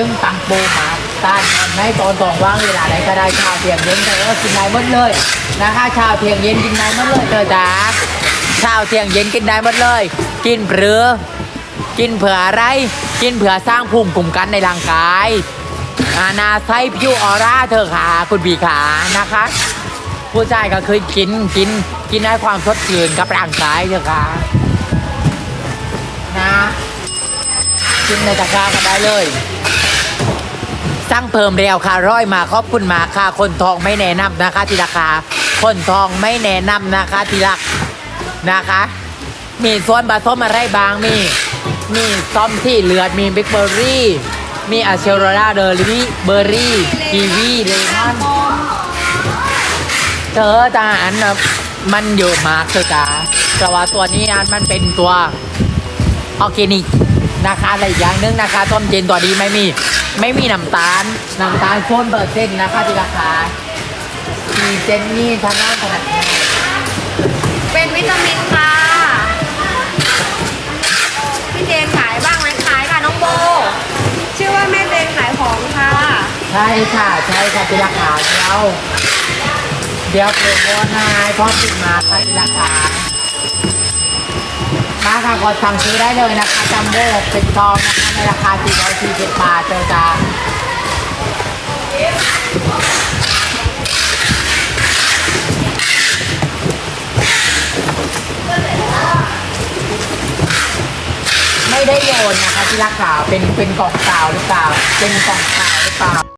ซึ่งตังปูหมาต้านมันไม่ตอนตองว่างเวลาไหนก็ได้ชาวเทียงเย็นแต่ก็กินได้หมดเลยนะคะชาวเทียงเย็นกินได้หมดเลยเธอจ๋าชาวเทียงเย็นกินได้หมดเลย กินเพื่อกินเผื่ออะไร กินเผื่อสร้างภูมิคุ้มกันในร่างกายอานาไซพิวออร่าเธอขาคุณบีขานะคะ ผู้ชายก็เคยกินกินกินให้ความสดชื่นกับร่างกายเถอะค่ะนะกินในตะกร้าก็ได้เลย สั่งเพิ่มเร็วค่ะร้อยมาขอบคุณมาค่ะคนทองไม่แนะนำนะคะทีราคา คนทองไม่แนะนำนะคะทีละนะคะ มีส่วนผสมอะไรบางมี มีซอมที่เลือดมีบิ๊กเบอร์รี่ มีอะเชโรราเดอร์รี่เบอร์รี่กีวีเลมอนเธอแต่อันน่ะมันเยอะมากเธอจ๋าแต่ว่าตัวนี้อันมันเป็นตัวออร์แกนิกนะคะอะไรอย่างนึงนะคะต้มเย็นตัวนี้ไม่มี ไม่มีน้ำตาล น้ำตาลโซนเปอร์เซ็นต์นะคะที่ราคามีเจนนี่ทางด้านขนาดนี้เป็นวิตามินค่ะพี่เจนขายบ้างไหมขายค่ะน้องโบ ชื่อว่าแม่เจนขายของค่ะ ใช่ค่ะใช่ค่ะที่ราคาเดียวเดี๋ยวโปรโมทให้พร้อมติดมาค่ะที่ราคามาค่ะกดสั่งซื้อได้เลยนะคะจัมโบ้เป็นซองนะคะในราคา 440 บาทเจอจ้า ไม่ได้โยนนะคะที่รักขาวเป็นเป็นกล่องเปล่าหรือเปล่าเป็นกล่องเปล่าหรือเปล่า